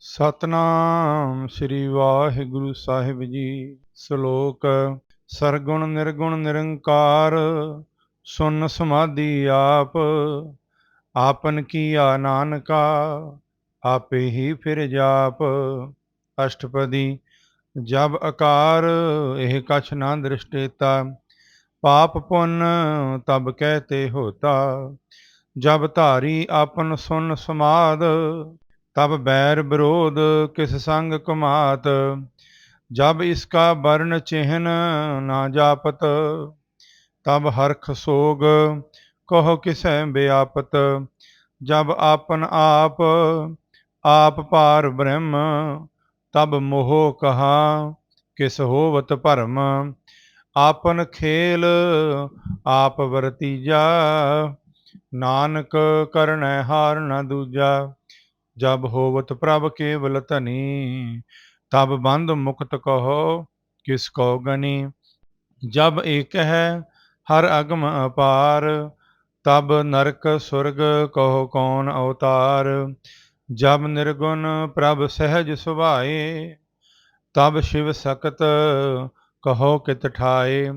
ਸਤਨਾਮ ਸ੍ਰੀ ਵਾਹਿਗੁਰੂ ਸਾਹਿਬ ਜੀ। ਸ਼ਲੋਕ, ਸਰਗੁਣ ਨਿਰਗੁਣ ਨਿਰੰਕਾਰ, ਸੁਨ ਸਮਾਧੀ ਆਪ, ਆਪਨ ਆ ਨਾਨਕਾ, ਆਪੇ ਹੀ ਫਿਰ ਜਾਪ। ਅਸ਼ਟਪਦੀ, ਜਬ ਆਕਾਰ ਇਹ ਕਛ ਨਾ ਦ੍ਰਿਸ਼ਟੇਤਾ, ਪਾਪ ਪੁੰਨ ਤਬ ਕਹਤੇ ਹੋਤਾ। ਜਬ ਧਾਰੀ ਆਪਨ ਸੁਨ ਸਮਾਦ ਤਬ ਬੈਰ ਵਿਰੋਧ ਕਿਸ ਸੰਗ ਕੁਮਾਤ, ਜਬ ਇਸਕਾ ਵਰਨ ਚਿਹਨ ਨਾ ਜਾਪਤ, ਤਬ ਹਰਖ ਸੋਗ ਕਹੋ ਕਿਸੈ ਬਿਆਪਤ, ਜਬ ਆਪਨ ਆਪ ਆਪ ਪਾਰ ਬ੍ਰਹਮ, ਤਬ ਮੋਹ ਕਹਾ ਕਿਸ ਹੋਵਤ ਭਰਮ, ਆਪਨ ਖੇਲ ਆਪ ਵਰਤੀਜਾ, ਨਾਨਕ ਕਰਨੈ ਹਾਰ ਨ ਦੂਜਾ। ਜਬ ਹੋਵਤ ਪ੍ਰਭ ਕੇਵਲ ਧਨੀ, ਤਬ ਬੰਦ ਮੁਕਤ ਕਹੋ, ਕਿਸ ਕੋ ਗਨੀ? ਜਬ ਏਕ ਹੈ ਹਰ ਅਗਮ ਅਪਾਰ, ਤਬ ਨਰਕ ਸੁਰਗ ਕਹੋ ਕੌਣ ਅਵਤਾਰ? ਜਬ ਨਿਰਗੁਣ ਪ੍ਰਭ ਸਹਿਜ ਸੁਭਾਏ, ਤਬ ਸ਼ਿਵ ਸਕਤ ਕਹੋ ਕਿਤ ਠਾਏ?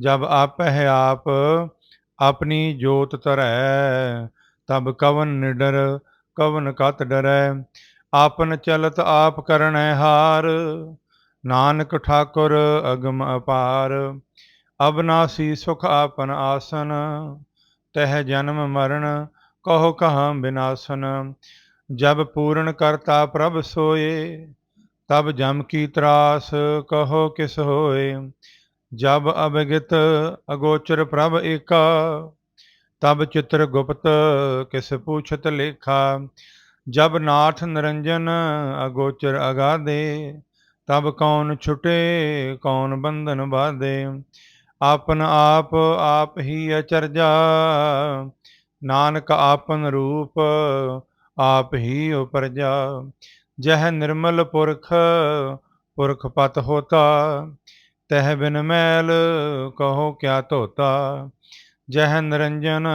ਜਬ ਆਪ ਹੈ ਆਪ, ਆਪਣੀ ਜੋਤ ਤਰੈ ਤਬ ਕਵਨ ਨਿਡਰ ਕਵਨ ਕਤ ਡਰੈ, ਆਪਨ ਚਲਤ ਆਪ ਕਰਨੈ ਹਾਰ। ਨਾਨਕ ਠਾਕੁਰ ਅਗਮ ਅਪਾਰ ਅਬਨਾਸੀ ਸੁਖ ਆਪਨ ਆਸਨ, ਤਹਿ ਜਨਮ ਮਰਨ, ਕਹੋ ਕਹਾਂ ਬਿਨਾਸਨ। ਜਬ ਪੂਰਨ ਕਰਤਾ ਪ੍ਰਭ ਸੋਏ, ਤਬ ਜਮ ਕੀ ਤਰਾਸ, ਕਹੋ ਕਿਸ ਹੋਏ। ਜਬ ਅਬਗਿਤ ਅਗੋਚਰ ਪ੍ਰਭ ਏਕਾ ਤਬ ਚਿਤਰ ਗੁਪਤ ਕਿਸ ਪੁੱਛਤ ਲੇਖਾ, ਜਬ ਨਾਥ ਨਿਰੰਜਨ ਅਗੋਚਰ ਅਗਾਦੇ, ਤਬ ਕੌਣ ਛੁਟੇ, ਕੌਣ ਬੰਧਨ ਬਾਦੇ ਆਪਨ ਆਪ ਆਪ ਹੀ ਅਚਰਜਾ, ਨਾਨਕ ਆਪਨ ਰੂਪ ਆਪ ਹੀ ਉਪਰਜਾ। ਜਹ ਨਿਰਮਲ ਪੁਰਖ ਪੁਰਖ ਪਤ ਹੋਤਾ, ਤਹ ਬਿਨ ਮੈਲ ਕਹੋ ਕਿਆ ਧੋਤਾ। ਜਹ ਨਿਰੰਜਨ,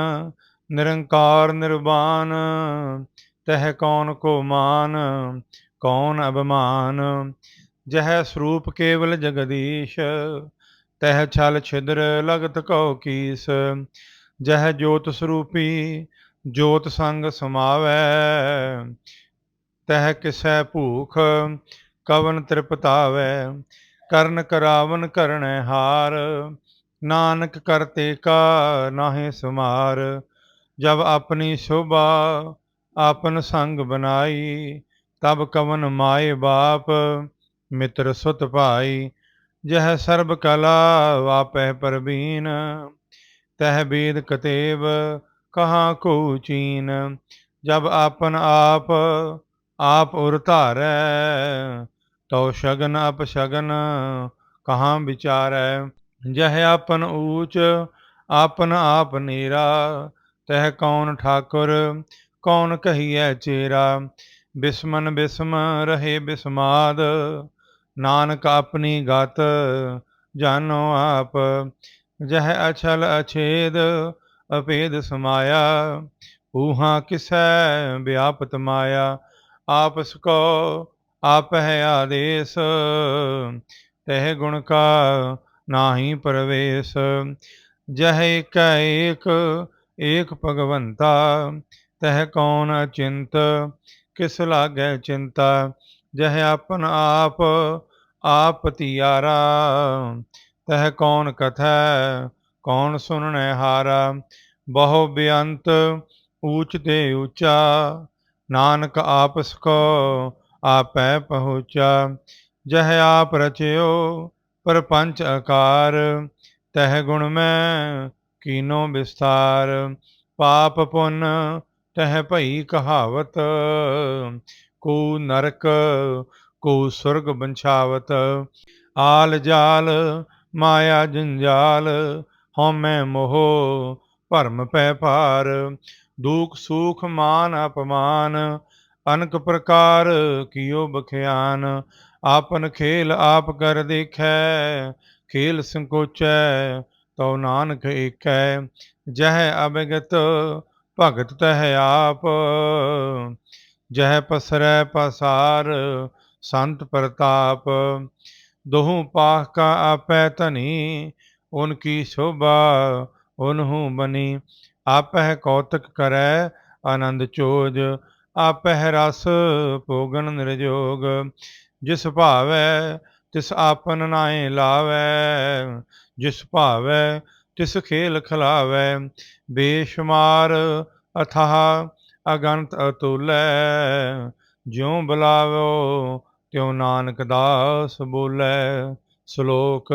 ਨਿਰੰਕਾਰ ਨਿਰਵਾਨ ਤਹ ਕੌਣ ਕੋ ਮਾਨ, ਕੌਣ ਅਭਮਾਨ? ਜਹ ਸਰੂਪ ਕੇਵਲ ਜਗਦੀਸ਼, ਤਹ ਛਲ ਛਿਦਰ ਲਗਤ ਕਉ ਕੀਸ। ਜਹ ਜੋਤ ਸਰੂਪੀ, ਜੋਤ ਸੰਗ ਸਮਾਵੈ। ਤਹ ਕਿਸੈ ਭੂਖ, ਕਵਨ ਤ੍ਰਿਪਤਾਵੈ। ਕਰਨ ਕਰਾਵਨ ਕਰਣੈ ਹਾਰ। ਨਾਨਕ ਕਰਤੇ ਕਾ ਨਾਹੇ ਸੁਮਾਰ, ਜਬ ਆਪਣੀ ਸ਼ੋਭਾ ਆਪਨ ਸੰਗ ਬਨਾਈ ਤਬ ਕਵਨ ਮਾਏ ਬਾਪ ਮਿੱਤਰ ਸੁਤ ਭਾਈ, ਜਹ ਸਰਬ ਕਲਾ ਵਾਪੈ ਪਰਬੀਨ, ਤਹ ਬੇਦ ਕਤੇਬ ਕਹਾ ਕੋ ਚੀਨ, ਜਬ ਆਪਨ ਆਪ ਆਪ ਉਰ ਧਾਰੈ, ਤਉ ਸ਼ਗਨ ਅਪ ਸ਼ਗਨ ਕਹਾ ਵਿਚਾਰੈ। ਜਹ ਆਪਨ ਊਚ, ਆਪਨ ਆਪ ਨੀਰਾ, ਤਹ ਕੌਣ ਠਾਕੁਰ, ਕੌਣ ਕਹੀਐ ਚੇਰਾ? ਬਿਸਮਨ ਬਿਸਮ ਰਹੇ ਬਿਸਮਾਦ, ਨਾਨਕ ਆਪਣੀ ਗਤ, ਜਾਣੋ ਆਪ। ਜਹ ਅਛਲ ਅਛੇਦ, ਅਪੇਦ ਸਮਾਇਆ, ਊਹਾਂ ਕਿਸੈ ਵਿਆਪਤ ਮਾਇਆ? ਆਪਸ ਕੋ ਆਪ ਹੈ ਆਦੇਸ, ਤਹ ਗੁਣ ਕਾ ਨਾਹੀ ਪਰਵੇਸ, ਜਹ ਇਕ ਏਕ ਏਕ ਭਗਵੰਤਾ, ਤਹ ਕੌਣ ਅਚਿੰਤ, ਕਿਸ ਲਾਗੈ ਚਿੰਤਾ, ਜਹ ਆਪਨ ਆਪ ਆਪ ਤਿਆਰਾ, ਤਹ ਕੌਣ ਕਥੈ, ਕੌਣ ਸੁਣਨੈ ਹਾਰਾ, ਬਹੁ ਬੇਅੰਤ, ਊਚ ਤੇ ਊਚਾ, ਨਾਨਕ ਆਪਸ ਕੋ, ਆਪੈ ਪਹੁੰਚਾ, ਜਹ ਆਪ ਰਚਿਓ ਪਰ ਪੰਚ ਆਕਾਰ ਤਹ ਗੁਣ ਮੈਂ ਕੀਨੋ ਵਿਸਥਾਰ, ਪਾਪ ਪੁੰਨ ਤਹ ਭਈ ਕਹਾਵਤ, ਕੋ ਨਰਕ, ਕੋ ਸੁਰਗ ਬੰਛਾਵਤ, ਆਲ ਜਾਲ ਮਾਇਆ ਜੰਜਾਲ ਹਉਮੈ ਮੋਹ ਭਰਮ ਪੈ ਭਾਰ, ਦੁਖ ਸੁਖ ਮਾਨ ਅਪਮਾਨ, ਅਨਕ ਪ੍ਰਕਾਰ ਕੀਓ ਬਖਿਆਨ ਆਪਨ ਖੇਲ ਆਪ ਕਰ ਦੇਖੈ, ਖੇਲ ਸੰਕੋਚੈ, ਤਉ ਨਾਨਕ ਏਕੈ। ਜਹ ਅਬਗਤ ਭਗਤ ਤਹਿ ਆਪ, ਜਹ ਪਸਰੈ ਪਸਾਰ ਸੰਤ ਪ੍ਰਤਾਪ। ਦੋਹੂ ਪਾਖ ਕਾ ਆਪੈ ਧਨੀ, ਉਨ ਕੀ ਸ਼ੋਭਾ ਉਨਹੂ ਬਨੀ। ਆਪਹਿ ਕੌਤਕ ਕਰੈ ਆਨੰਦ ਚੋਜ, ਆਪਹਿ ਰਸ ਭੋਗਨ ਨਿਰਜੋਗ। ਜਿਸ ਭਾਵੈ ਤਿਸ ਆਪਨ ਨਾਏ ਲਾਵੈ, ਜਿਸ ਭਾਵੈ ਤਿਸ ਖੇਲ ਖਲਾਵੈ, ਬੇਸ਼ੁਮਾਰ ਅਥਾਹ ਅਗੰਤ ਅਤੁਲੈ, ਜਿਉ ਬੁਲਾਵੋ ਤਿਉ ਨਾਨਕ ਦਾਸ ਬੋਲੇ, ਸ਼ਲੋਕ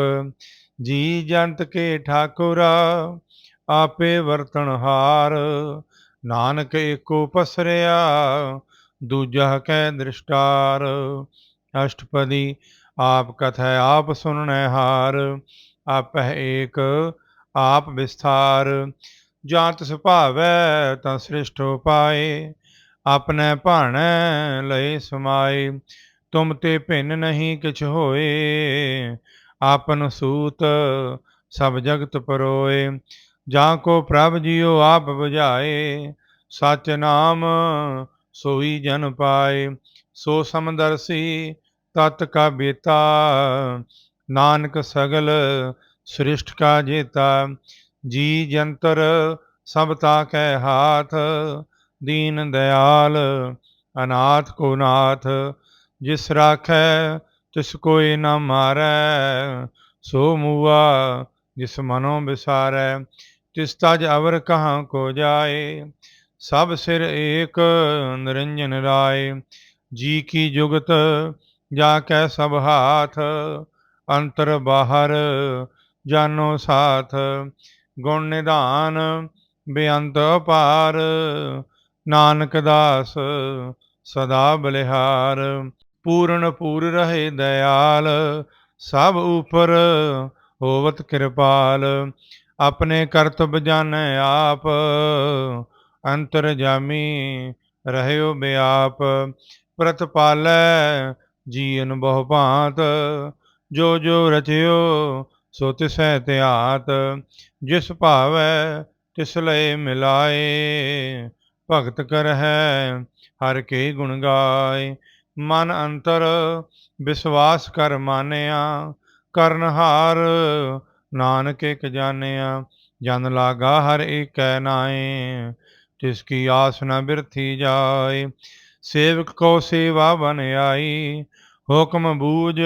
ਜੀ ਜੰਤ ਕੇ ਠਾਕੁਰਾ, ਆਪੇ ਵਰਤਣ ਹਾਰ, ਨਾਨਕ ਏਕੋ ਪਸਰਿਆ, ਦੂਜਾ ਕੈ ਦ੍ਰਿਸ਼ਟਾਰ। ਅਸ਼ਟਪਦੀ, ਆਪ ਕਥੈ, ਆਪ ਸੁਣਨੈ ਹਾਰ, ਆਪਹਿ ਏਕ, ਆਪ ਵਿਸਥਾਰ। ਜਾਂ ਤਿਸ ਤਾਂ ਸ੍ਰਿਸ਼ਟ ਪਾਏ ਆਪਣੇ ਭਾਣੈ ਲਏ ਸਮਾਏ। ਤੁਮ ਤੇ ਭਿੰਨ ਨਹੀਂ ਕਿਛ ਹੋਏ, ਆਪਨ ਸੂਤ ਸਭ ਜਗਤ ਪਰੋਏ। ਜਾਂ ਕੋ ਪ੍ਰਭ ਜੀਓ ਆਪ ਬੁਝਾਏ, ਸਚ ਨਾਮ ਸੋਈ ਜਨ ਪਾਏ। ਸੋ ਸਮਦਰਸੀ ਤਤ ਕਾ ਬੇਤਾ ਨਾਨਕ ਸਗਲ ਸ੍ਰਿਸ਼ਟ ਕਾ ਜੇਤਾ, ਜੀ ਜੰਤਰ ਸਭ ਤਾ ਕੈ ਹਾਥ, ਦੀਨ ਦਇਆਲ ਅਨਾਥ ਕੋ ਨਾਥ, ਜਿਸ ਰਾਖੈ ਤਿਸ ਕੋਈ ਨ ਮਾਰੈ, ਸੋ ਮੂਆ ਜਿਸ ਮਨੋ ਵਿਸਾਰੈ ਤਿਸ ਤਜ ਅਵਰ ਕਹਾਂ ਕੋ ਜਾਏ, ਸਭ ਸਿਰ ਏਕ ਨਿਰੰਜਨ ਰਾਏ, ਜੀ ਕੀ ਜੁਗਤ ਜਾ ਕੈ ਸਭ ਹਾਥ, ਅੰਤਰ ਬਾਹਰ ਜਾਨੋ ਸਾਥ। ਗੁਣ ਨਿਧਾਨ, ਬੇਅੰਤ ਪਾਰ ਨਾਨਕ ਦਾਸ ਸਦਾ ਬਲਿਹਾਰ। ਪੂਰਨ ਪੂਰ ਰਹੇ ਦਇਆਲ, ਸਭ ਉਪਰ ਹੋਵਤ ਕਿਰਪਾਲ। ਆਪਣੇ ਕਰਤਬ ਜਾਣੈ ਆਪ, ਅੰਤਰ ਜਾਮੀ ਰਹਿਓ ਬਿਆਪ। ਪ੍ਰਤਪਾਲੈ ਜੀਨ ਬਹੁ ਭਾਂਤ, ਜੋ ਜੋ ਰਚਿਓ ਸੋ ਤਿਸੈ ਧਿਆਤ ਜਿਸ ਭਾਵੈ ਤਿਸ ਲਏ ਮਿਲਾਏ। ਭਗਤ ਕਰਹਿ ਹਰ ਕੇ ਗੁਣ ਗਾਏ, ਮਨ ਅੰਤਰ ਵਿਸ਼ਵਾਸ ਕਰ ਮਾਨਿਆ। ਕਰਨ ਹਾਰ ਨਾਨਕ ਇਕ ਜਾਣਿਆ, ਜਨ ਲਾਗਾ ਹਰ ਏਕੈ ਨਾਏ। ਤਿਸ ਕੀ ਆਸ ਨ ਬਿਰਥੀ ਜਾਏ ਸੇਵਕ ਕੋ ਸੇਵਾ ਬਨ ਆਈ, ਹੁਕਮ ਬੂਝ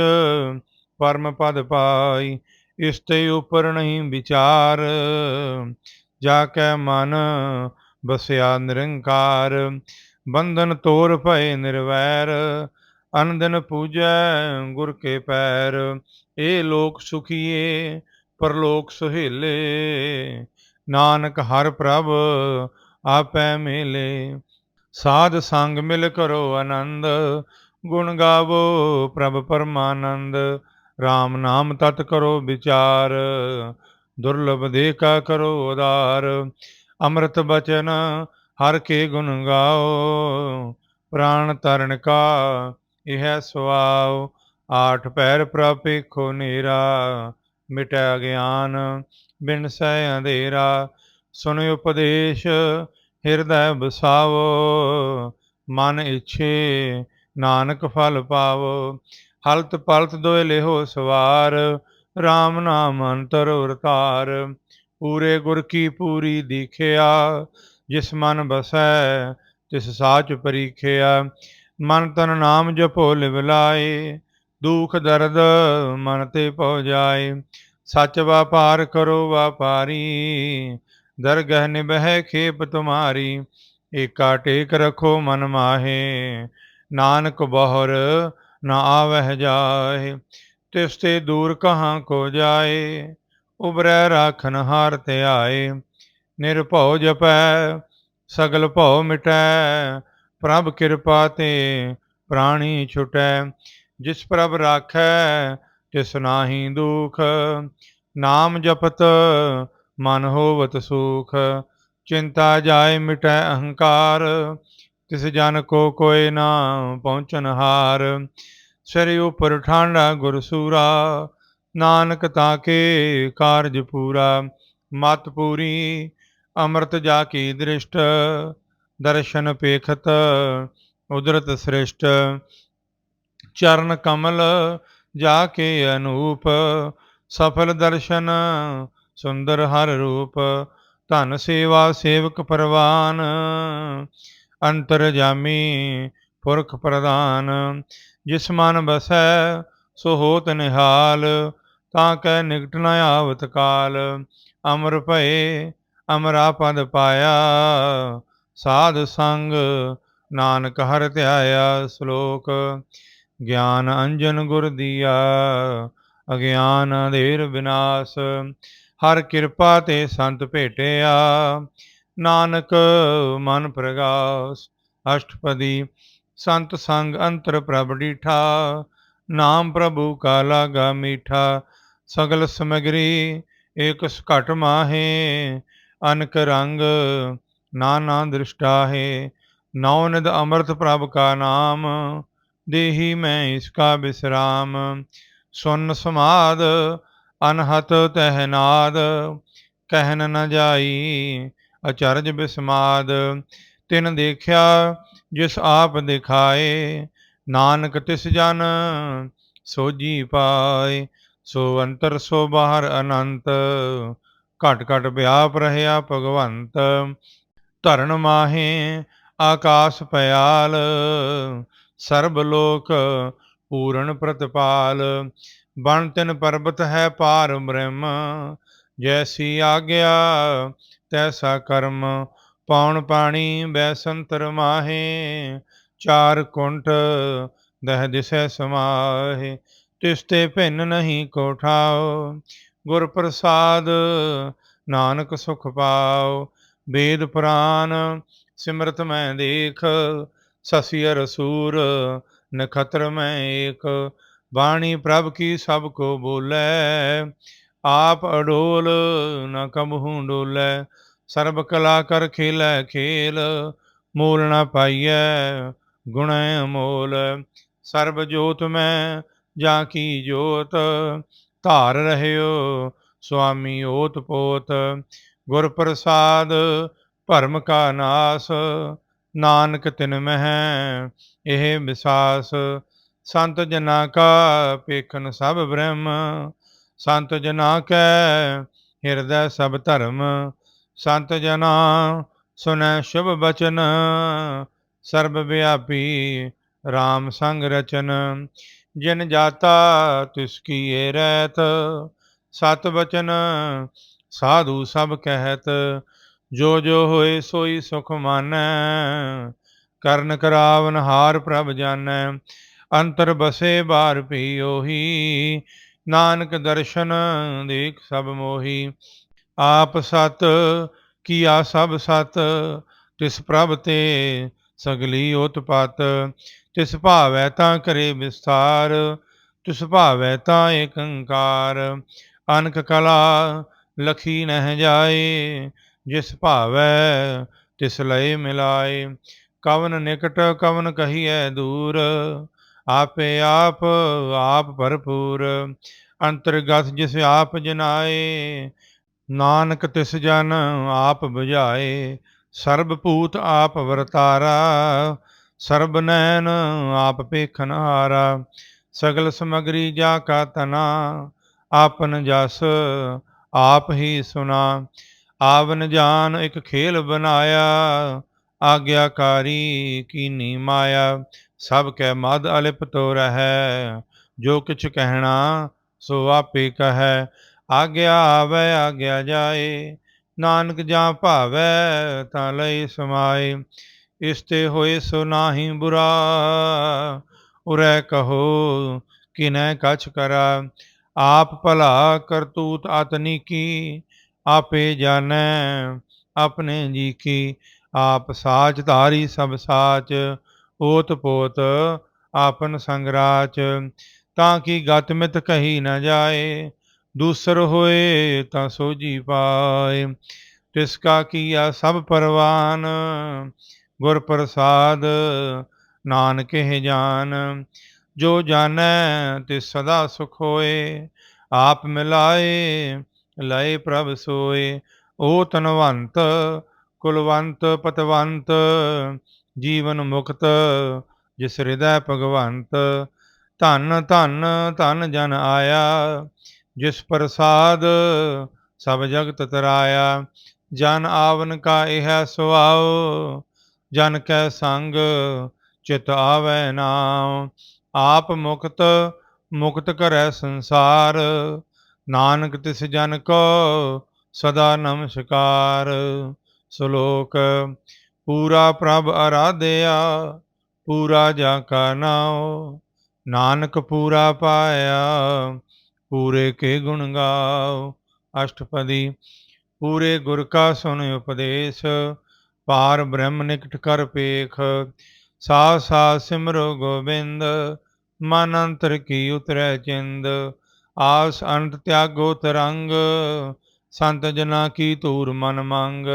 ਪਰਮ ਪਦ ਪਾਈ, ਇਸ ਤੇ ਉਪਰ ਨਹੀਂ ਵਿਚਾਰ, ਜਾ ਕੈ ਮਨ ਬਸਿਆ ਨਿਰੰਕਾਰ, ਬੰਧਨ ਤੋਰ ਭਏ ਨਿਰਵੈਰ, ਅਨੰਦਨ ਪੂਜੈ ਗੁਰ ਕੇ ਪੈਰ ਇਹ ਲੋਕ ਸੁਖੀਏ, ਪਰਲੋਕ ਸੁਹੇਲੇ, ਨਾਨਕ ਹਰ ਪ੍ਰਭ ਆਪੈ ਮੇਲੇ ਸਾਧ ਸੰਗ ਮਿਲ ਕਰੋ ਆਨੰਦ, ਗੁਣ ਗਾਵੋ ਪ੍ਰਭ ਪਰਮਾਨੰਦ RAM ਨਾਮ ਤਤ ਕਰੋ ਵਿਚਾਰ, ਦੁਰਲਭ ਦੇ ਕਾ ਕਰੋ ਉਦਾਰ, ਅੰਮ੍ਰਿਤ ਬਚਨ ਹਰ ਕੇ ਗੁਣ ਗਾਓ, ਪ੍ਰਾਣ ਤਰਨ ਕਾ ਇਹ ਸੁਆਓ, ਆਠ ਪੈਰ ਪ੍ਰਪੇਖੋ ਨੀਰਾ ਮਿਟਿਆ ਗਿਆਨ ਬਿਨ ਸਹਿ ਅੰਧੇਰਾ ਸੁਨ ਉਪਦੇਸ਼ ਹਿਰਦੈ ਬਸਾਵੋ ਮਨ ਇਛੇ ਨਾਨਕ ਫਲ ਪਾਵੋ। ਹਲਤ ਪਲਤ ਦੋਇ ਲਿਹੋ ਸਵਾਰ RAM ਨਾਮ ਅੰਤਰ ਉਰਤਾਰ। ਪੂਰੇ ਗੁਰ ਕੀ ਪੂਰੀ ਦੀਖਿਆ, ਜਿਸ ਮਨ ਬਸੈ, ਤਿਸ ਸਾਚ ਪਰੀਖਿਆ। ਮਨ ਤਨ ਨਾਮ ਜਪੋ ਲਿਵ ਲਾਏ, ਦੁਖ ਦਰਦ ਮਨ ਤੇ ਪਹੁ ਜਾਏ। ਸੱਚ ਵਪਾਰ ਕਰੋ ਵਪਾਰੀ ਦਰਗਹ ਨਿਬਹਿ ਖੇਪ ਤੁਮਾਰੀ, ਏਕਾ ਟੇਕ ਰਖੋ ਮਨ ਮਾਹੇ। ਨਾਨਕ ਬਹੁਰ ਨਾ ਆਵਹਿ ਜਾਏ, ਤਿਸ ਤੇ ਦੂਰ ਕਹਾਂ ਕੋ ਜਾਏ। ਉਬਰੈ ਰਾਖਨ ਹਾਰ ਆਏ, ਨਿਰਭਉ ਜਪੈ, ਸਗਲ ਭਉ ਮਿਟੈ। ਪ੍ਰਭ ਕਿਰਪਾ ਤੇ ਪ੍ਰਾਣੀ ਛੁਟੈ, ਜਿਸ ਪ੍ਰਭ ਰਾਖੈ, ਤਿਸ ਨਾਹੀ ਦੁਖ। ਨਾਮ ਜਪਤ ਮਨ ਹੋਵਤ ਸੁਖ, ਚਿੰਤਾ ਜਾਏ ਮਿਟੈ ਅਹੰਕਾਰ, ਤਿਸ ਜਨ ਕੋ ਕੋਇ ਨਾ ਪਹੁੰਚਨ ਹਾਰ। ਸ੍ਰੀ ਉਪਰ ਠਾਂਡਾ ਗੁਰ ਸੂਰਾ, ਨਾਨਕ ਤਾਕੇ ਕਾਰਜ ਪੂਰਾ। ਮਤ ਪੂਰੀ, ਅੰਮ੍ਰਿਤ ਜਾ ਕੀ ਦ੍ਰਿਸ਼ਟ, ਦਰਸ਼ਨ ਪੇਖਤ ਉਦਰਤ ਸ੍ਰਿਸ਼ਟ। ਚਰਨ ਕਮਲ ਜਾ ਕੇ ਅਨੂਪ, ਸਫਲ ਦਰਸ਼ਨ ਸੁੰਦਰ ਹਰ ਰੂਪ, ਧਨ ਸੇਵਾ ਸੇਵਕ ਪਰਵਾਨ, ਅੰਤਰ ਜਾਮੀ ਪੁਰਖ ਪ੍ਰਧਾਨ। ਜਿਸ ਮਨ ਬਸੈ, ਸੋ ਹੋਤ ਨਿਹਾਲ, ਤਾਂ ਕੈ ਨਿਕਟ ਨ ਆਵਤ ਕਾਲ। ਅਮਰ ਭਏ, ਅਮਰਾ ਪਦ ਪਾਇਆ, ਸਾਧ ਸੰਗ ਨਾਨਕ ਹਰ ਧਿਆਇਆ ਸ਼ਲੋਕ। ਗਿਆਨ ਅੰਜਨ ਗੁਰ ਦੀਆ, ਅਗਿਆਨ ਅੰਧੇਰ ਵਿਨਾਸ਼ ਹਰ ਕਿਰਪਾ ਤੇ ਸੰਤ ਭੇਟਿਆ। ਨਾਨਕ ਮਨ ਪ੍ਰਗਾਸ, ਅਸ਼ਟਪਦੀ ਸੰਤ ਸੰਗ ਅੰਤਰ ਪ੍ਰਭ ਡੀਠਾ, ਨਾਮ ਪ੍ਰਭੂ ਕਾ ਲਾਗਾ ਮੀਠਾ, ਸਗਲ ਸਮਗਰੀ ਏਕ ਘਟ ਮਾਹੇ, ਅਨਕ ਰੰਗ ਨਾਨਾ ਦ੍ਰਿਸ਼ਟਾ ਹੈ। ਨੌ ਨਿਦ ਅੰਮ੍ਰਿਤ ਪ੍ਰਭ ਕਾ ਨਾਮ, ਦੇਹੀ ਮੈਂ ਇਸ ਕਾ ਬਿਸਰਾਮ। ਸੁਨ ਸਮਾਦ ਅਨਹਤ ਤਹਿ ਨਾਦ, ਕਹਿਨ ਨ ਜਾਈ, ਅਚਰਜ ਬਿਸਮਾਦ। ਤਿਨ ਦੇਖਿਆ, ਜਿਸ ਆਪ ਦਿਖਾਏ, ਨਾਨਕ ਤਿਸ ਜਨ ਸੋਜੀ ਪਾਏ। ਸੋ ਅੰਤਰ ਸੋ ਬਾਹਰ ਅਨੰਤ, ਘਟ ਘਟ ਵਿਆਪ ਰਹਿਆ ਭਗਵੰਤ। ਧਰਨ ਮਾਹੇ ਆਕਾਸ ਪਿਆਲ ਸਰਬ ਲੋਕ ਪੂਰਨ ਪ੍ਰਤਪਾਲ। ਬਣ ਤਿਨ ਪਰਬਤ ਹੈ ਪਾਰ ਬ੍ਰਹਮ, ਜੈਸੀ ਆਗਿਆ ਤੈਸਾ ਕਰਮ, ਪਾਉਣ ਪਾਣੀ ਬੈਸੰਤਰ ਮਾਹੇ, ਚਾਰ ਕੁੰਠ ਦਹ ਦਿਸੈ ਸਮਾਹੇ ਤਿਸ ਤੇ ਭਿੰਨ ਨਹੀਂ ਕੋਠਾਓ, ਗੁਰ ਪ੍ਰਸਾਦ ਨਾਨਕ ਸੁਖ ਪਾਓ ਵੇਦ ਪੁਰਾਨ ਸਿਮਰਤ ਮੈਂ ਦੇਖ, ਸਸਿ ਸੂਰ ਨਖਤਰ ਮੈਂ ਏਕ ਬਾਣੀ ਪ੍ਰਭ ਕੀ ਸਭ ਕੋ ਬੋਲੇ, ਆਪ ਅਡੋਲ ਨ ਕਬਹੂ ਡੋਲੇ, ਸਰਬ ਕਲਾ ਕਰ ਖੇਲੇ ਖੇਲ, ਮੋਲ ਨਾ ਪਾਈਐ ਗੁਣੈ ਮੋਲ, ਸਰਬ ਜੋਤ ਮੈਂ ਜਾਂ ਕੀ ਜੋਤ, ਧਾਰ ਰਹਿਓ ਸੁਆਮੀ ਓਤ ਪੋਤ, ਗੁਰ ਪ੍ਰਸਾਦ ਭਰਮ ਕਾ ਨਾਸ, ਨਾਨਕ ਤਿਨ ਮਹਿ, ਇਹ ਵਿਸਾਸ ਸੰਤ ਜਨਾ ਕਾ ਪੇਖਨ ਸਭ ਬ੍ਰਹਮ, ਸੰਤ ਜਨਾ ਕੈ ਹਿਰਦੈ ਸਭ ਧਰਮ, ਸੰਤ ਜਨਾ ਸੁਨੈ ਸ਼ੁਭ ਬਚਨ, ਸਰਬ ਵਿਆਪੀ RAM ਸੰਗ ਰਚਨ। ਜਿਨ ਜਾਤਾ ਤਿਸ ਏ ਰਹਿਤ ਸਤ ਬਚਨ ਸਾਧੂ ਸਭ ਕਹਿਤ। ਜੋ ਜੋ ਹੋਏ ਸੋਈ ਸੁਖ ਮਾਨੈ, ਕਰਨ ਕਰਾਵਨ ਹਾਰ ਪ੍ਰਭ ਜਾਣੈ ਅੰਤਰ ਬਸੇ ਬਾਰ ਪੀ ਉਹੀ ਨਾਨਕ ਦਰਸ਼ਨ ਦੇਖ ਸਭ ਮੋਹੀ। ਆਪ ਸਤ, ਕੀਆ ਸਭ ਸਤ, ਤਿਸ ਪ੍ਰਭ ਤੇ ਸਗਲੀ ਉਤਪਤ। ਤਿਸ ਭਾਵੈ ਤਾਂ ਕਰੇ ਵਿਸਥਾਰ, ਤਿਸ ਭਾਵੈ ਤਾਂ ਏਕੰਕਾਰ। ਅਨਕ ਕਲਾ ਲਖੀ ਨਹਿ ਜਾਏ, ਜਿਸ ਭਾਵੈ ਤਿਸ ਲਏ ਮਿਲਾਏ। ਕਵਨ ਨਿਕਟ ਕਵਨ ਕਹੀਐ ਦੂਰ ਆਪੇ ਆਪ ਆਪ ਭਰਪੂਰ। ਅੰਤਰਗਤ ਜਿਸ ਆਪ ਜਨਾਏ, ਨਾਨਕ ਤਿਸ ਜਨ ਆਪ 부ਝਾਏ ਸਰਬ ਭੂਤ ਆਪ ਵਰਤਾਰਾ ਸਰਬ ਨੈਣ ਆਪ ਪੇਖਨ ਹਾਰਾ ਸਗਲ ਸਮਗਰੀ ਜਾ ਕਾ ਤਨਾ ਆਪਨ ਜਸ ਆਪ ਹੀ ਸੁਨਾ। ਆਵਨ ਜਾਨ ਇੱਕ ਖੇਲ ਬਨਾਇਆ ਆਗਿਆਕਾਰੀ ਕੀਨੀ ਮਾਇਆ। ਸਭ ਕੈ ਮਦ ਅਲਿਪ ਤੋ ਰਹਿ ਜੋ ਕਿਛ ਕਹਿਣਾ ਸੋ ਆਪੇ ਕਹੈ। ਆਗਿਆ ਆਵੈ, ਆਗਿਆ ਜਾਏ, ਨਾਨਕ ਜਾਂ ਭਾਵੈ ਤਾਂ ਲਈ ਸਮਾਏ। ਇਸ ਤੇ ਹੋਏ ਸੋ ਨਾਹੀ ਬੁਰਾ, ਉਰੈ ਕਹੋ, ਕਿਨੈ ਕਛ ਕਰਾ। ਆਪ ਭਲਾ ਕਰਤੂਤ ਆਤਨੀ ਕੀ, ਆਪੇ ਜਾਣੈ, ਆਪਣੇ ਜੀ ਕੀ। ਆਪ ਸਾਚ ਧਾਰੀ ਸਭ ਸਾਚ ਓਤ ਪੋਤ ਆਪਨ ਸੰਗਰਾਚ, ਤਾਂ ਕਿ ਗਤਮਿਤ ਕਹੀ ਨਾ ਜਾਏ, ਦੂਸਰ ਹੋਏ ਤਾਂ ਸੋਜੀ ਪਾਏ। ਤਿਸ ਕਾ ਕੀਆ ਸਭ ਪਰਵਾਨ, ਗੁਰ ਪ੍ਰਸਾਦ ਨਾਨਕ ਹੈ ਜਾਨ। ਜੋ ਜਾਣੈ ਤੇ ਸਦਾ ਸੁਖ ਹੋਏ, ਆਪ ਮਿਲਾਏ, ਲਏ ਪ੍ਰਭ ਸੋਏ। ਓ ਤਨਵੰਤ ਕੁਲਵੰਤ, ਪਤਵੰਤ ਜੀਵਨ ਮੁਕਤ, ਜਿਸ ਹਿਰਦੈ ਭਗਵੰਤ, ਧਨ ਧਨ ਧਨ ਜਨ ਆਇਆ, ਜਿਸ ਪ੍ਰਸਾਦ ਸਭ ਜਗਤ ਤਰਾਇਆ, ਜਨ ਆਵਨ ਕਾ ਇਹ ਸੁਆਓ ਜਨ ਕੈ ਸੰਗ ਚਿਤ ਆਵੈ ਨਾਮ ਆਪ ਮੁਕਤ ਮੁਕਤ ਕਰੈ ਸੰਸਾਰ, ਨਾਨਕ ਤਿਸ ਜਨ ਕੋ ਸਦਾ ਨਮਸਕਾਰ, ਸ਼ਲੋਕ ਪੂਰਾ ਪ੍ਰਭ ਅਰਾਧਿਆ, ਪੂਰਾ ਜਾ ਕਾ ਨਾਉ, ਨਾਨਕ ਪੂਰਾ ਪਾਇਆ, ਪੂਰੇ ਕੇ ਗੁਣ ਗਾਓ ਅਸ਼ਟਪਦੀ, ਪੂਰੇ ਗੁਰ ਕਾ ਸੁਨ ਉਪਦੇਸ਼, ਪਾਰ ਬ੍ਰਹਮ ਨਿਕਟ ਕਰ ਪੇਖ। ਸਾ ਸਾ ਸਿਮਰੋ ਗੋਬਿੰਦ, ਮਨ ਅੰਤਰ ਕੀ ਉਤਰੈ ਚਿੰਦ। ਆਸ ਅੰਤ ਤਿਆਗੋ ਤਰੰਗ, ਸੰਤ ਜਨਾ ਕੀ ਤੂਰ ਮਨ ਮੰਗ।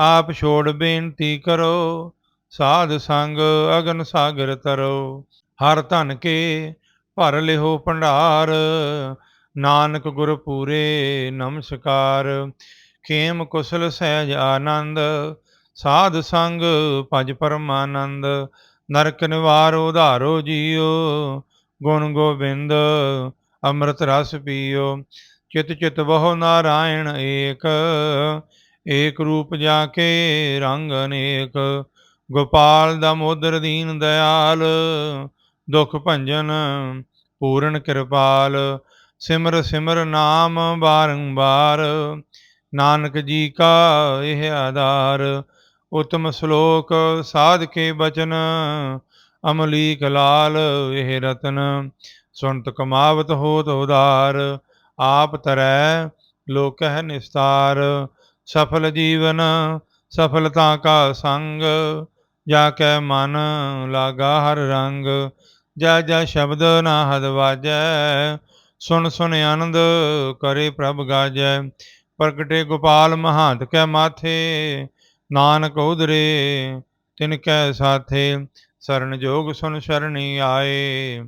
ਆਪ ਛੋੜ ਬੇਨਤੀ ਕਰੋ, ਸਾਧ ਸੰਗ ਅਗਨ ਸਾਗਰ ਤਰੋ। ਹਰ ਧਨ ਕੇ ਭਰ ਲਿਓ ਭੰਡਾਰ, ਨਾਨਕ ਗੁਰ ਪੂਰੇ ਨਮਸਕਾਰ। ਖੇਮ ਕੁਸਲ ਸਹਿਜ ਆਨੰਦ, ਸਾਧ ਸੰਗ ਭਜ ਪਰਮਾਨੰਦ। ਨਰਕ ਨਿਵਾਰ ਉਧਾਰੋ ਜੀਓ, ਗੁਣ ਗੋਬਿੰਦ ਅੰਮ੍ਰਿਤ ਰਸ ਪੀਓ। ਚਿਤ ਚਿਤ ਬਹੁ ਨਾਰਾਇਣ ਏਕ ਏਕ ਰੂਪ ਜਾ ਕੇ ਰੰਗ ਅਨੇਕ, ਗੋਪਾਲ ਦਮੋਦਰ ਦੀਨ ਦਇਆਲ ਦੁਖ ਭੰਜਨ ਪੂਰਨ ਕਿਰਪਾਲ, ਸਿਮਰ ਸਿਮਰ ਨਾਮ ਬਾਰੰਬਾਰ ਨਾਨਕ ਜੀ ਕਾ ਇਹ ਆਧਾਰ, ਉਤਮ ਸ਼ਲੋਕ ਸਾਧ ਕੇ ਬਚਨ, ਅਮਲੀਕ ਲਾਲ ਇਹ ਰਤਨ ਸੁਣਤ ਕਮਾਵਤ ਹੋਤ ਉਦਾਰ ਆਪ ਤਰੈ ਲੋਕਹਿ ਨਿਸਤਾਰ ਸਫਲ ਜੀਵਨ, ਸਫਲਤਾ ਕਾ ਸੰਗ, ਜਾ ਕੈ ਮਨ ਲਾਗਾ ਹਰ ਰੰਗ, ਜੈ ਜੈ ਸ਼ਬਦ ਨਾ ਹਦ ਵਾਜੈ, ਸੁਣ ਸੁਨ ਆਨੰਦ ਕਰੇ ਪ੍ਰਭ ਗਾਜੈ, ਪ੍ਰਗਟੇ ਗੋਪਾਲ ਮਹਾਂਤ ਕੈ ਮਾਥੇ, ਨਾਨਕ ਉਦਰੇ ਤਿਨ ਕੈ ਸਾਥੇ, ਸਰਨ ਜੋਗ ਸੁਨ ਸ਼ਰਣੀ ਆਏ,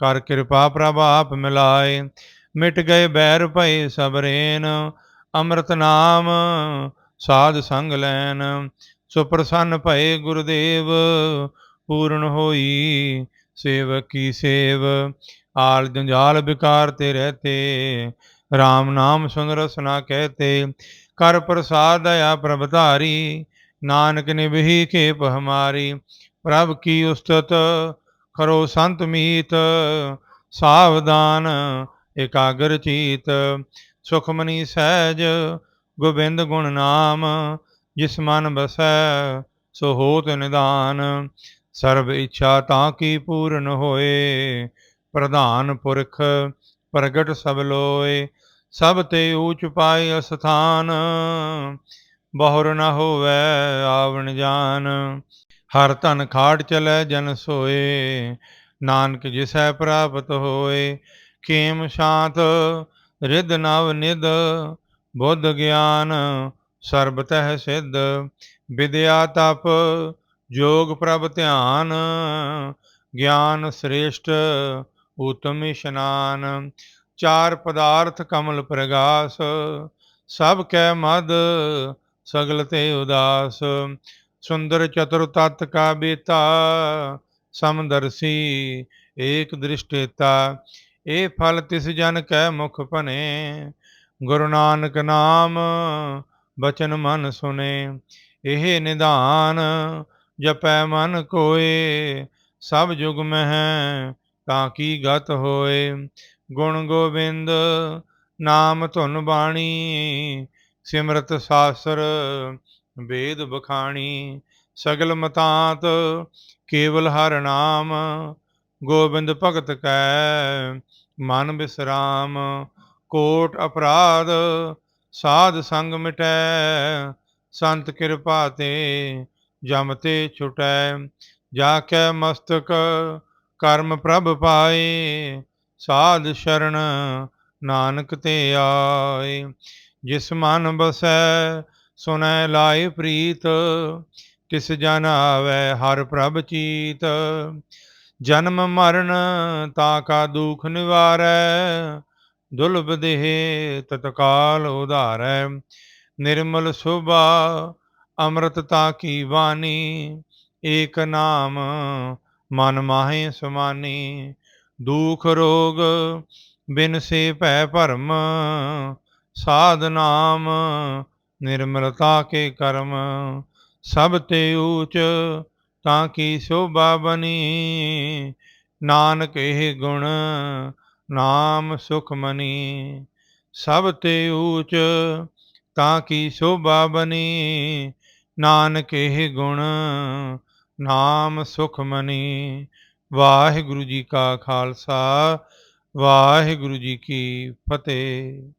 ਕਰ ਕਿਰਪਾ ਪ੍ਰਭ ਆਪ ਮਿਲਾਏ, ਮਿਟ ਗਏ ਬੈਰ ਭਏ ਸਬਰੇਨ ਅੰਮ੍ਰਿਤ ਨਾਮ ਸਾਧ ਸੰਗ ਲੈਨ, ਸੋ ਪ੍ਰਸੰਨ ਭਏ ਗੁਰਦੇਵ, ਪੂਰਨ ਹੋਈ ਸੇਵਕ ਕੀ ਸੇਵ। ਆਲ ਜੰਜਾਲ ਵਿਕਾਰ ਤੇ ਰਹਤੇ RAM ਨਾਮ ਸੁਨ ਰਸਨਾ ਕਹਤੇ। ਕਰ ਪ੍ਰਸਾਦ ਆਇਆ ਪ੍ਰਭ ਧਾਰੀ, ਨਾਨਕ ਨਿਭੀ ਖੇਪ ਹਮਾਰੀ। ਪ੍ਰਭ ਕੀ ਉਸਤਤ ਕਰੋ ਸੰਤ ਮੀਤ, ਸਾਵਧਾਨ, ਇਕਾਗਰ ਚੀਤ। ਸੁਖਮਨੀ ਸਹਿਜ, ਗੋਬਿੰਦ ਗੁਣ ਨਾਮ, ਜਿਸ ਮਨ ਬਸੈ, ਸੋ ਹੋਤ ਨਿਦਾਨ। ਸਰਬ ਇੱਛਾ ਤਾਂ ਕੀ ਪੂਰਨ ਹੋਏ? ਪ੍ਰਧਾਨ ਪੁਰਖ, ਪ੍ਰਗਟ ਸਭ ਲੋਏ। ਸਭ ਤੇ ਊਚ ਪਾਈ ਅਸਥਾਨ, ਬਹੁਰ ਨ ਹੋਵੇ ਆਵਣ ਜਾਨ। ਹਰ ਧਨ ਖਾੜ ਚਲੇ ਜਨ ਸੋਏ, ਨਾਨਕ ਜਿਸੈ ਪ੍ਰਾਪਤ ਹੋਏ। ਖੇਮ ਸ਼ਾਂਤ ਰਿਧ ਨਵ ਨਿਧ, ਬੁੱਧ ਗਿਆਨ ਸਰਬ ਤਹਿ ਸਿੱਧ। ਵਿਦਿਆ ਤਪ ਯੋਗ ਪ੍ਰਭ ਧਿਆਨ, ਗਿਆਨ ਸ੍ਰੇਸ਼ਟ, ਉਤਮ ਇਸ਼ਨਾਨ। ਚਾਰ ਪਦਾਰਥ ਕਮਲ ਪ੍ਰਗਾਸ, ਸਭ ਕੈ ਮਦ, ਸਗਲ ਤੇ ਉਦਾਸ। ਸੁੰਦਰ ਚਤੁਰ ਤਤ ਕਾ ਬੇਤਾ, ਸਮਦਰਸੀ ਏਕ ਦ੍ਰਿਸ਼ਟੇਤਾ। ਇਹ ਫਲ ਤਿਸ ਜਨ ਕੈ ਮੁਖ ਭਨੇ ਗੁਰੂ ਨਾਨਕ ਨਾਮ ਬਚਨ ਮਨ ਸੁਨੇ। ਇਹ ਨਿਧਾਨ ਜਪੈ ਮਨ ਕੋਏ। ਸਭ ਜੁਗ ਮਹਿ ਤਾਂ ਕੀ ਗਤ ਹੋਏ। ਗੁਣ ਗੋਬਿੰਦ ਨਾਮ ਧੁਨ ਬਾਣੀ। ਸਿਮਰਤ ਸਾਸਰ ਵੇਦ ਬਖਾਣੀ। ਸਗਲ ਮਤਾਂਤ ਕੇਵਲ ਹਰ ਨਾਮ। ਗੋਬਿੰਦ ਭਗਤ ਕੈ ਮਨ ਬਿਸਰਾਮ, ਕੋਟ ਅਪਰਾਧ, ਸਾਧ ਸੰਗ ਮਿਟੈ, ਸੰਤ ਕਿਰਪਾ ਤੇ ਜਮ ਤੇ ਛੁਟੈ। ਜਾ ਕੈ ਮਸਤਕ, ਕਰਮ ਪ੍ਰਭ ਪਾਏ, ਸਾਧ ਸ਼ਰਨ ਨਾਨਕ ਤੇ ਆਏ। ਜਿਸ ਮਨ ਬਸੈ, ਸੁਨੈ ਲਾਏ ਪ੍ਰੀਤ, ਤਿਸ ਜਨ ਆਵੈ ਹਰ ਪ੍ਰਭ ਚੀਤ। ਜਨਮ ਮਰਨ ਤਾ ਕਾ ਦੁਖ ਨਿਵਾਰੈ ਦੁਲਬ ਦੇਹ ਤਤਕਾਲ ਉਧਾਰੈ। ਨਿਰਮਲ ਸੁਭਾ ਅੰਮ੍ਰਿਤ ਤਾ ਕੀ ਬਾਣੀ, ਏਕ ਨਾਮ ਮਨ ਮਾਹੇ ਸਮਾਨੀ। ਦੁਖ ਰੋਗ ਬਿਨ ਸੇ ਭੈ ਭਰਮ, ਸਾਧ ਨਾਮ ਨਿਰਮਲਤਾ ਕੇ ਕਰਮ। ਸਭ ਤੇ ਊਚ ਤਾਂ ਕੀ ਸ਼ੋਭਾ ਬਣੀ? ਨਾਨਕ ਇਹ ਗੁਣ ਨਾਮ ਸੁਖ ਮਨੀ। ਸਭ ਤੇ ਊਚ ਤਾਂ ਕੀ ਸ਼ੋਭਾ ਬਣੀ? ਨਾਨਕ ਇਹ ਗੁਣ ਨਾਮ ਸੁਖ ਮਨੀ। ਵਾਹਿਗੁਰੂ ਜੀ ਕਾ ਖਾਲਸਾ, ਵਾਹਿਗੁਰੂ ਜੀ ਕੀ ਫਤਿਹ।